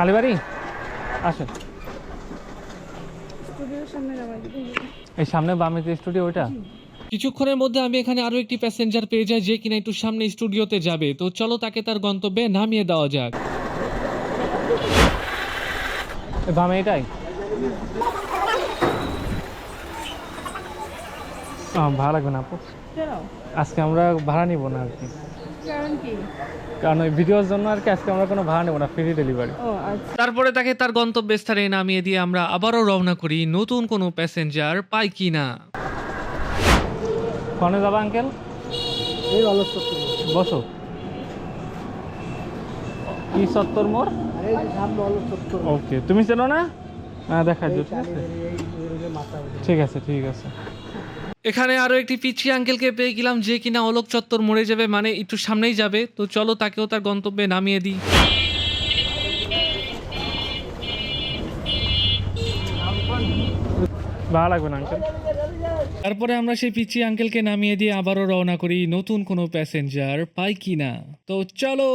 কালীবাড়ি? আসুন এই সামনে বামে যে স্টুডিও ওইটা কিছুক্ষণের মধ্যে আমি এখানে আরও একটি প্যাসেঞ্জার পেয়ে যাই যে কিনা একটু সামনে স্টুডিওতে যাবে। তো চলো তাকে তার গন্তব্যে নামিয়ে দেওয়া যাক। এই বামে এটাই? ভালো লাগবে না আপু। কেন আজকে আমরা ভাড়া নিব না আর কি। কারণ কি? কারণ ওই ভিডিওর জন্য আর কি আজকে আমরা কোনো ভাড়া নেব না ফ্রি ডেলিভারি ও আচ্ছা। তারপরে তাকে তার গন্তব্যস্থানে নামিয়ে দিয়ে আমরা আবারও রওনা করি নতুন কোনো প্যাসেঞ্জার পাই কি না। কনে যাবা আঙ্কেল এই ভালো বসো। কি সত্তর মোর এই যে সামনে ভালো সত্য ওকে তুমি চেনো না? হ্যাঁ এই মাথা ঠিক আছে ঠিক আছে। এখানে আরও একটি পিচি আঙ্কেলকে পেয়ে গেলাম যে কিনা অলোক চত্বর মরে যাবে মানে একটু সামনেই যাবে। তো চলো তাকেও তার গন্তব্যে নামিয়ে দিই। ভাড়া লাগবে না আঙ্কেল তারপরে আমরা সেই পিচি আঙ্কেলকে নামিয়ে দিয়ে আবারও রওনা করি নতুন কোনো প্যাসেঞ্জার পাই কিনা। তো চলো!